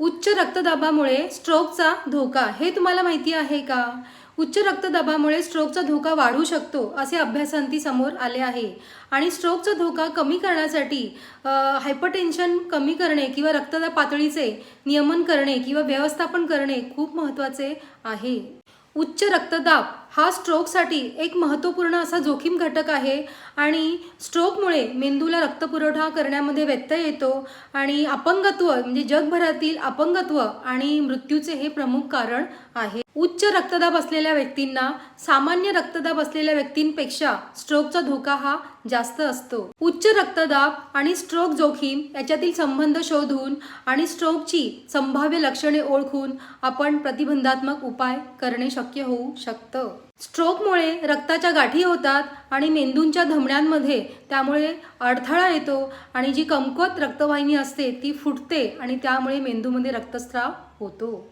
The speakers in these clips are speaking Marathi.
उच्च रक्तदाबामुळे स्ट्रोकचा धोका हे तुम्हाला माहिती आहे का? उच्च रक्तदाबामुळे स्ट्रोकचा धोका वाढू शकतो असे अभ्यासांती समोर आले आहे. आणि स्ट्रोकचा धोका कमी करण्यासाठी हायपरटेन्शन कमी करणे किंवा रक्तदाब पातळीचे नियमन करणे किंवा व्यवस्थापन करणे खूप महत्त्वाचे आहे. उच्च रक्तदाब हा स्ट्रोकसाठी एक महत्त्वपूर्ण असा जोखीम घटक आहे आणि स्ट्रोकमुळे मेंदूला रक्तपुरवठा करण्यामध्ये व्यत्यय येतो आणि अपंगत्व म्हणजे जगभरातील अपंगत्व आणि मृत्यूचे हे प्रमुख कारण आहे. उच्च रक्तदाब असलेल्या व्यक्तींना सामान्य रक्तदाब असलेल्या व्यक्तींपेक्षा स्ट्रोकचा धोका हा जास्त असतो. उच्च रक्तदाब आणि स्ट्रोक जोखीम याच्यातील संबंध शोधून आणि स्ट्रोकची संभाव्य लक्षणे ओळखून आपण प्रतिबंधात्मक उपाय करणे शक्य होऊ शकतं. स्ट्रोकमुळे रक्ताच्या गाठी होतात आणि मेंदूंच्या धमण्यांमध्ये त्यामुळे अडथळा येतो आणि जी कमकुवत रक्तवाहिनी असते ती फुटते आणि त्यामुळे मेंदूमध्ये रक्तस्राव होतो.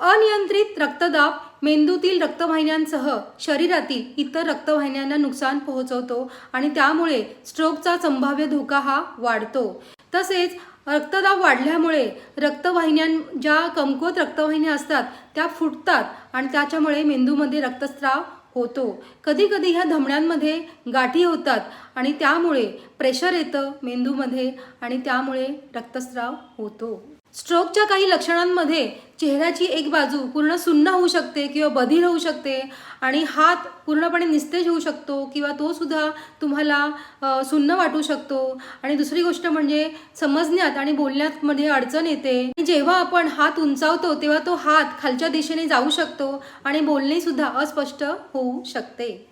अनियंत्रित रक्तदाब मेंदूतील रक्तवाहिन्यांसह शरीरातील इतर रक्तवाहिन्यांना नुकसान पोहोचवतो आणि त्यामुळे स्ट्रोकचा संभाव्य धोका हा वाढतो. तसेच रक्तदाब वाढल्यामुळे रक्तवाहिन्यां ज्या कमकुवत रक्तवाहिन्या असतात त्या फुटतात आणि त्याच्यामुळे मेंदूमध्ये रक्तस्राव होतो. कधी कधी ह्या धमण्यांमध्ये गाठी होतात आणि त्यामुळे प्रेशर येतं मेंदूमध्ये आणि त्यामुळे रक्तस्राव होतो. स्ट्रोकच्या काही लक्षणांमध्ये चेहऱ्याची एक बाजू पूर्ण सुन्न होऊ शकते किंवा बधीर होऊ शकते आणि हात पूर्णपणे निस्तेज होऊ शकतो किंवा तो सुद्धा तुम्हाला सुन्न वाटू शकतो. आणि दुसरी गोष्ट म्हणजे समजण्यात आणि बोलण्यात मध्ये अडचण येते. जेव्हा आपण हात उंचावतो तेव्हा तो हात खालच्या दिशेने जाऊ शकतो आणि बोलणे सुद्धा अस्पष्ट होऊ शकते.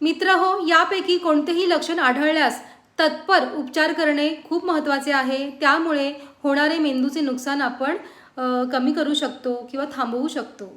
मित्र हो यापैकी कोणतेही लक्षण आढळल्यास तत्पर उपचार करणे खूप महत्त्वाचे आहे. त्यामुळे होणारे मेंदूचे नुकसान आपण कमी करू शकतो किंवा थांबवू शकतो.